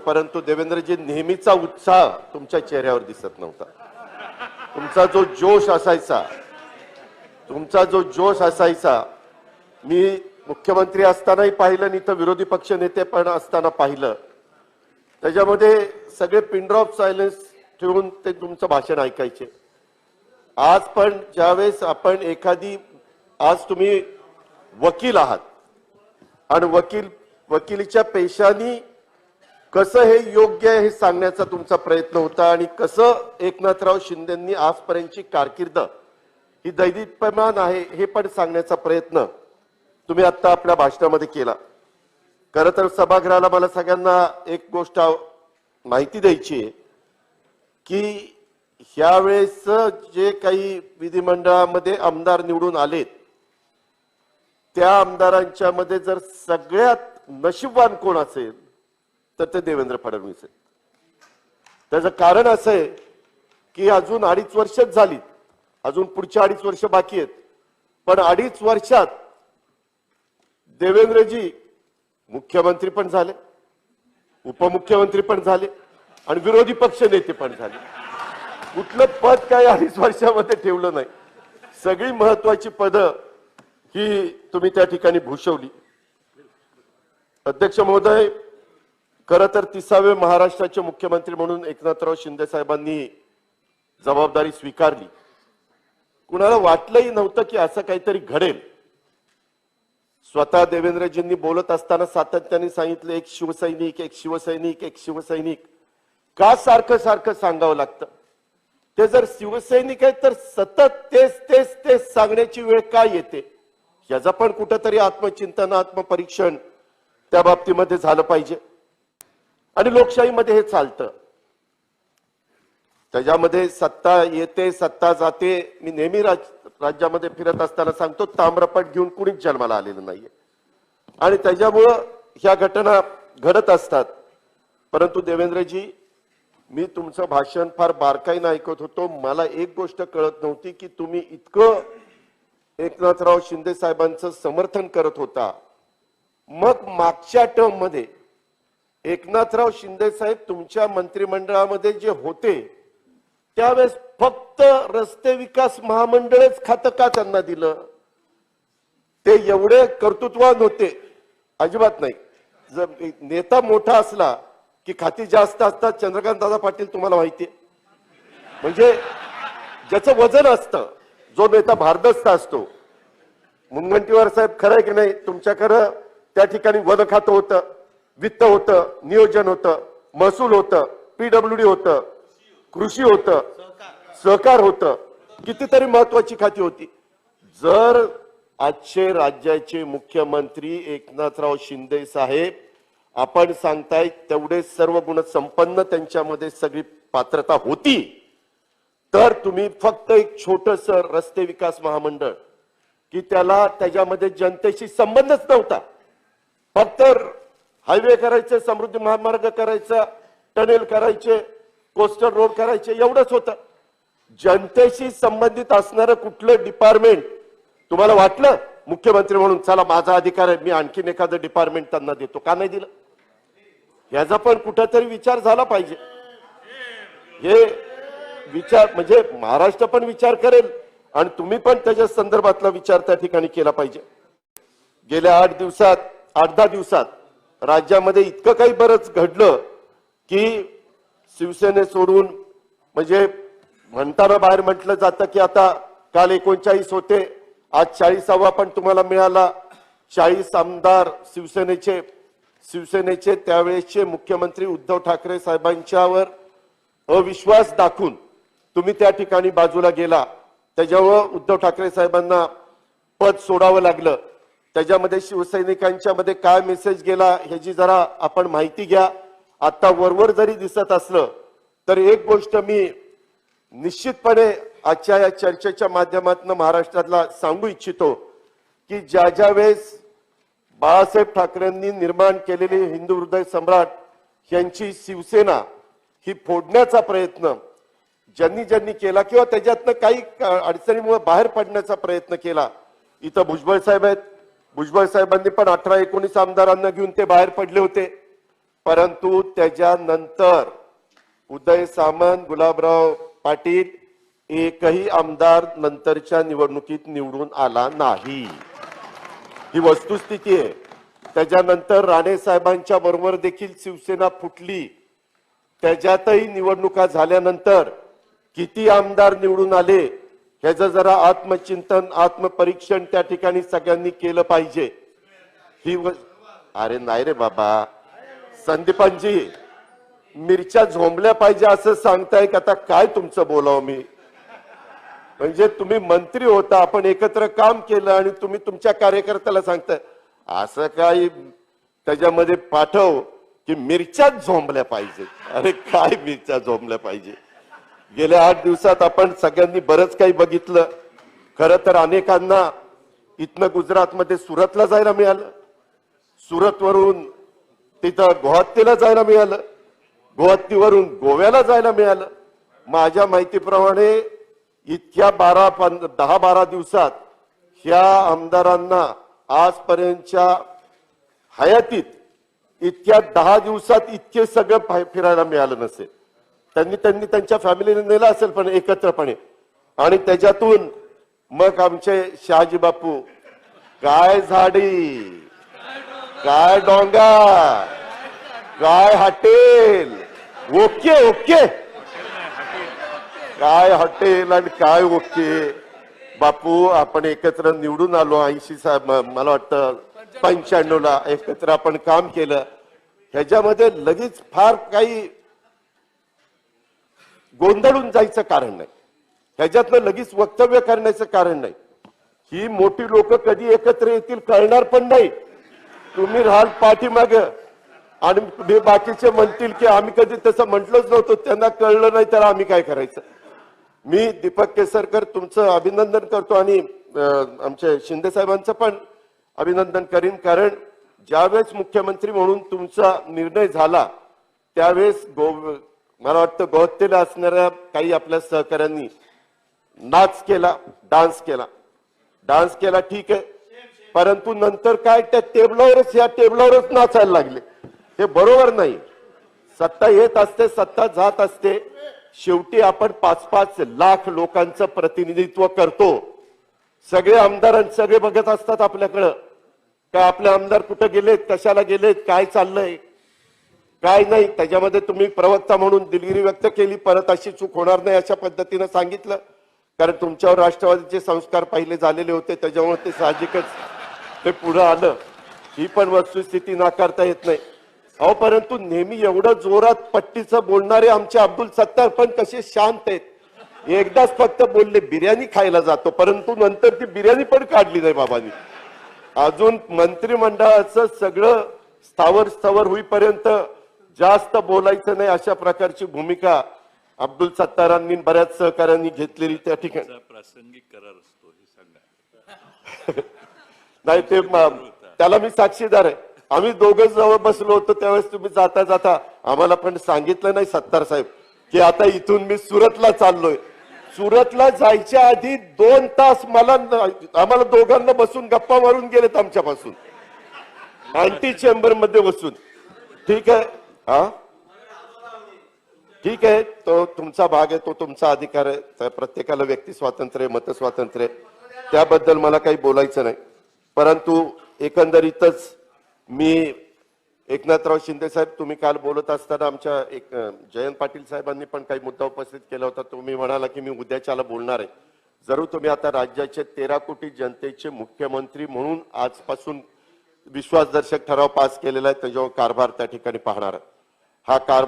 परंतु देवेंद्रजी नेहमीचा उत्साह तुमच्या चेहऱ्यावर दिसत नव्हता. तुमचा जो जोश असायचा तुमचा जो जोश असायचा मी मुख्यमंत्री असतानाही पाहिलं आणि इथं विरोधी पक्ष नेते पण असताना पाहिलं. त्याच्यामध्ये सगळे पिनड्रॉप सायलेन्स ठेवून ते तुमचं भाषण ऐकायचे. आज पण ज्यावेळेस आपण एखादी आज तुम्ही वकील आहात. आणि वकील वकिलीच्या पेशानी कसं हे योग्य आहे हे सांगण्याचा तुमचा प्रयत्न होता आणि कसं एकनाथराव शिंदेंनी आजपर्यंतची कारकीर्द ही दैदिप्यमान आहे हे पण सांगण्याचा प्रयत्न तुम्ही आता आपल्या भाषणामध्ये केला. खर तर सभागृहाला मला सगळ्यांना एक गोष्ट माहिती द्यायची आहे की ह्यावेळेस जे काही विधिमंडळामध्ये आमदार निवडून आलेत त्या आमदारांच्या मध्ये जर सगळ्यात नशीबवान कोण असेल तर ते देवेंद्र फडणवीस आहेत. त्याचं कारण असं आहे की अजून अडीच वर्षच झाली अजून पुढच्या अडीच वर्ष बाकी आहेत. पण अडीच वर्षात देवेंद्रजी मुख्यमंत्री पण झाले उपमुख्यमंत्री पण झाले आणि विरोधी पक्ष नेते पण झाले. कुठलं पद काय अडीच वर्षामध्ये ठेवलं नाही. सगळी महत्वाची पदं ही तुम्ही त्या ठिकाणी भूषवली. अध्यक्ष महोदय खरं तर तिसावे महाराष्ट्राचे मुख्यमंत्री म्हणून एकनाथराव शिंदे साहेबांनी जबाबदारी स्वीकारली. कुणाला वाटलंही नव्हतं की असं काहीतरी घडेल. स्वतः देवेंद्रजींनी बोलत असताना सातत्याने सांगितलं एक शिवसैनिक एक शिवसैनिक एक शिवसैनिक. का सारखं सारखं सांगावं लागतं? ते जर शिवसैनिक आहेत तर सतत तेच तेच तेच सांगण्याची वेळ काय येते? याचा पण कुठंतरी आत्मचिंतन आत्मपरीक्षण त्या बाबतीमध्ये झालं पाहिजे. आणि लोकशाहीमध्ये हे चालतं. त्याच्यामध्ये सत्ता येते सत्ता जाते. मी नेहमी राज राज्यामध्ये फिरत असताना सांगतो ताम्रपट घेऊन कुणीच जन्माला आलेलं नाहीये. आणि त्याच्यामुळं ह्या घटना घडत असतात. परंतु देवेंद्रजी मी तुमचं भाषण फार बारकाईनं ऐकत होतो. मला एक गोष्ट कळत नव्हती की तुम्ही इतकं एकनाथराव शिंदे साहेबांचं समर्थन करत होता. मग मागच्या टर्ममध्ये एकनाथराव शिंदे साहेब तुमच्या मंत्रिमंडळामध्ये जे होते त्यावेळेस फक्त रस्ते विकास महामंडळच खातं का त्यांना दिलं? ते एवढे कर्तृत्वान होते. अजिबात नाही. जर नेता मोठा असला की खाती जास्त असतात चंद्रकांत दादा पाटील तुम्हाला माहितीये. म्हणजे ज्याचं वजन असतं जो नेता भारदस्त असतो. मुनगंटीवार साहेब खरं आहे की नाही? तुमच्याकडं त्या ठिकाणी वन खातं होतं. वित्त होतं नियोजन होतं महसूल होतं पीडब्ल्यूडी होतं कृषी होतं सहकार होतं. कितीतरी महत्वाची खाती होती. जर आजचे राज्याचे मुख्यमंत्री एकनाथराव शिंदे साहेब आपण सांगताय तेवढे सर्व गुण संपन्न त्यांच्यामध्ये सगळी पात्रता होती तर तुम्ही फक्त एक छोटस रस्ते विकास महामंडळ की त्याला त्याच्यामध्ये जनतेशी संबंधच नव्हता. फक्त हायवे करायचे समृद्धी महामार्ग करायचा टनेल करायचे कोस्टल रोड करायचे एवढंच होतं. जनतेशी संबंधित असणारं कुठलं डिपार्टमेंट तुम्हाला वाटलं? मुख्यमंत्री म्हणून चला माझा अधिकार आहे मी आणखीन एखादं डिपार्टमेंट त्यांना देतो. का नाही दिलं? याचा पण कुठेतरी विचार झाला पाहिजे. हे विचार म्हणजे महाराष्ट्र पण विचार करेल आणि तुम्ही पण त्याच्या संदर्भातला विचार त्या ठिकाणी केला पाहिजे. गेल्या आठ दिवसात आठ दहा दिवसात राज्यामध्ये इतकं काही बरंच घडलं की शिवसेने सोडून म्हणजे म्हणताना बाहेर म्हटलं जातं की आता काल एकोणचाळीस होते आज चाळीसावा पण तुम्हाला मिळाला. चाळीस आमदार शिवसेनेचे शिवसेनेचे त्यावेळेसचे मुख्यमंत्री उद्धव ठाकरे साहेबांच्यावर अविश्वास दाखवून तुम्ही त्या ठिकाणी बाजूला गेला. त्याच्यावर उद्धव ठाकरे साहेबांना पद सोडावं लागलं. त्याच्यामध्ये शिवसैनिकांच्या मध्ये काय मेसेज गेला ह्याची जरा आपण माहिती घ्या. आता वरवर जरी दिसत असलं तर एक गोष्ट मी निश्चितपणे आजच्या या चर्चेच्या माध्यमातून महाराष्ट्रातला सांगू इच्छितो की ज्या ज्या वेळेस बाळासाहेब ठाकरेंनी निर्माण केलेली हिंदू हृदय सम्राट यांची शिवसेना ही फोडण्याचा प्रयत्न ज्यांनी ज्यांनी केला किंवा त्याच्यातनं काही अडचणीमुळे बाहेर पडण्याचा प्रयत्न केला इथं भुजबळ साहेब आहेत भुजबळ साहेबांनी पण अठरा एकोणीस आमदारांना घेऊन ते बाहेर पडले होते. परंतु त्याच्यानंतर उदय सामंत गुलाबराव पाटील एकही आमदार नंतरच्या निवडणुकीत निवडून आला नाही. ही वस्तुस्थिती आहे. त्याच्यानंतर राणे साहेबांच्या बरोबर देखील शिवसेना फुटली. त्याच्यातही निवडणुका झाल्यानंतर किती आमदार निवडून आले? ह्याचं जरा आत्मचिंतन आत्मपरीक्षण त्या ठिकाणी सगळ्यांनी केलं पाहिजे. ही अरे नाही रे बाबा. संदीपांजी मिरच्या झोंबल्या पाहिजे असं सांगताय की? आता काय तुमचं बोलावं मी? म्हणजे तुम्ही मंत्री होता आपण एकत्र काम केलं आणि तुम्ही तुमच्या कार्यकर्त्याला सांगताय. असं काही त्याच्यामध्ये पाठव की मिरच्याच झोंबल्या पाहिजे. अरे काय मिरच्या झोंबल्या पाहिजे? गेल्या आठ दिवसात आपण सगळ्यांनी बरंच काही बघितलं. खरं तर अनेकांना इथनं गुजरातमध्ये सुरतला जायला मिळालं. सुरतवरून तिथं गुवाहाटीला जायला मिळालं. गुवाहाटीवरून गोव्याला जायला मिळालं. माझ्या माहितीप्रमाणे इतक्या बारा पं- दहा बारा दिवसात ह्या आमदारांना आजपर्यंतच्या हयातीत इतक्या दहा दिवसात इतके सगळं फिरायला मिळालं नसेल. त्यांनी त्यांनी त्यांच्या फॅमिलीने नेलं असेल पण एकत्रपणे. आणि त्याच्यातून मग आमचे शहाजी बापू काय झाडी काय डोंगा काय हॉटेल ओके ओके. काय हॉटेल आणि काय ओके. बापू आपण एकत्र निवडून आलो ऐंशी साहेब मला वाटतं पंच्याण्णव ला एकत्र आपण काम केलं. ह्याच्यामध्ये लगेच फार काही गोंधळून जायचं कारण नाही. ह्याच्यातनं लगेच वक्तव्य करण्याचं कारण नाही. ही मोठी लोक कधी एकत्र येतील कळणार पण नाही. तुम्ही राहाल पाठीमाग. आणि बाकीचे म्हणतील की आम्ही कधी तसं म्हटलंच नव्हतं. त्यांना कळलं नाही तर आम्ही काय करायचं? मी दीपक केसरकर तुमचं अभिनंदन करतो आणि आमचे आमच्या शिंदे साहेबांचं पण अभिनंदन करीन. कारण ज्यावेळेस मुख्यमंत्री म्हणून तुमचा निर्णय झाला त्यावेळेस गो मला वाटतं गोहत्तेला असणाऱ्या काही आपल्या सहकाऱ्यांनी नाच केला डान्स केला. डान्स केला ठीक आहे. परंतु नंतर काय त्या टेबलावरच या टेबलावरच नाचायला लागले. हे बरोबर नाही. सत्ता येत असते सत्ता जात असते. शेवटी आपण पाच पाच लाख लोकांचं प्रतिनिधित्व करतो. सगळे आमदार सगळे बघत असतात आपल्याकडं. का आपले आमदार कुठं गेलेत कशाला गेलेत काय चाललंय? काय नाही त्याच्यामध्ये तुम्ही प्रवक्ता म्हणून दिलगिरी व्यक्त केली परत अशी चूक होणार नाही अशा पद्धतीनं सांगितलं. कारण तुमच्यावर राष्ट्रवादीचे संस्कार पहिले झालेले होते त्याच्यामुळे ते साहजिकच ते पुढं आलं. ही पण वस्तुस्थिती नाकारता येत नाही. अहो परंतु नेहमी एवढं जोरात पट्टीचं बोलणारे आमचे अब्दुल सत्तार पण कसे शांत आहेत. एकदाच फक्त बोलले बिर्याणी खायला जातो परंतु नंतर ती बिर्याणी पण काढली नाही बाबांनी. अजून मंत्रिमंडळाचं सगळं स्थावर स्थावर होईपर्यंत जास्त बोलायचं नाही अशा प्रकारची भूमिका अब्दुल सत्तारांनी बऱ्याच सहकाऱ्यांनी घेतलेली त्या ठिकाणी. प्रासंगिक करार असतो हे सांगा. नाही ते त्याला मी साक्षीदार आहे. आम्ही दोघं जवळ बसलो होतो त्यावेळेस तुम्ही जाता जाता आम्हाला पण सांगितलं नाही सत्तार साहेब की आता इथून मी सुरतला चाललोय. सुरतला जायच्या आधी दोन तास मला आम्हाला दोघांना बसून गप्पा मारून गेलेत आमच्यापासून. अँटी चेंबरमध्ये बसून. ठीक आहे? हा? ठीक आहे तो तुमचा भाग आहे तो तुमचा अधिकार आहे. प्रत्येकाला व्यक्ती स्वातंत्र्य मत स्वातंत्र्य. त्याबद्दल मला काही बोलायचं नाही. परंतु एकंदरीतच मी एकनाथराव शिंदे साहेब तुम्ही काल बोलत असताना आमच्या एक जयंत पाटील साहेबांनी पण काही मुद्दा उपस्थित केला होता. तुम्ही म्हणाला की मी उद्याच्याला बोलणार आहे. जरूर तुम्ही आता राज्याचे तेरा कोटी जनतेचे मुख्यमंत्री म्हणून आजपासून विश्वासदर्शक ठराव पास केलेला आहे. त्याच्यावर कारभार त्या ठिकाणी पाहणार आहे. हा कार